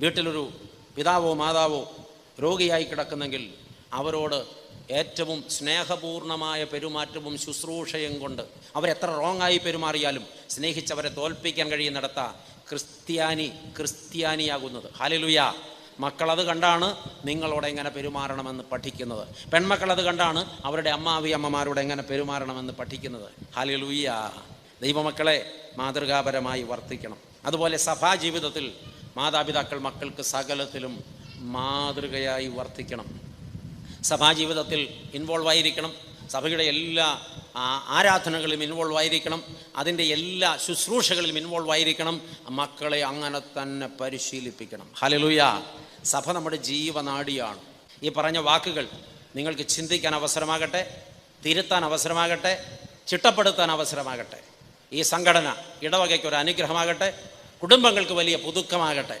വീട്ടിലൊരു പിതാവോ മാതാവോ രോഗിയായി കിടക്കുന്നെങ്കിൽ അവരോട് ഏറ്റവും സ്നേഹപൂർണമായ പെരുമാറ്റവും ശുശ്രൂഷയും കൊണ്ട് അവരെത്ര റോങ്ങായി പെരുമാറിയാലും സ്നേഹിച്ചവരെ തോൽപ്പിക്കാൻ കഴിയുന്നിടത്ത ക്രിസ്ത്യാനി ക്രിസ്ത്യാനിയാകുന്നത്. ഹാലലുയ മക്കളത് കണ്ടാണ് നിങ്ങളോട് എങ്ങനെ പെരുമാറണമെന്ന് പഠിക്കുന്നത്. പെൺമക്കളത് കണ്ടാണ് അവരുടെ അമ്മാവി അമ്മമാരോട് എങ്ങനെ പെരുമാറണമെന്ന് പഠിക്കുന്നത്. ഹാലലുയ്യ ദൈവമക്കളെ മാതൃകാപരമായി വർത്തിക്കണം. അതുപോലെ സഭാ ജീവിതത്തിൽ മാതാപിതാക്കൾ മക്കൾക്ക് സകലത്തിലും മാതൃകയായി വർത്തിക്കണം. സഭാജീവിതത്തിൽ ഇൻവോൾവ് ആയിരിക്കണം. സഭയുടെ എല്ലാ ആരാധനകളിലും ഇൻവോൾവ് ആയിരിക്കണം. അതിന്റെ എല്ലാ ശുശ്രൂഷകളിലും ഇൻവോൾവ് ആയിരിക്കണം. മക്കളെ അങ്ങനെ തന്നെ പരിശീലിപ്പിക്കണം. ഹലലുയ സഭ നമ്മുടെ ജീവനാടിയാണ്. ഈ പറഞ്ഞ വാക്കുകൾ നിങ്ങൾക്ക് ചിന്തിക്കാൻ അവസരമാകട്ടെ തിരുത്താൻ അവസരമാകട്ടെ ചിട്ടപ്പെടുത്താൻ അവസരമാകട്ടെ. ഈ സംഘടന ഇടവകയ്ക്ക് ഒരു അനുഗ്രഹമാകട്ടെ. കുടുംബങ്ങൾക്ക് വലിയ പുതുക്കമാകട്ടെ.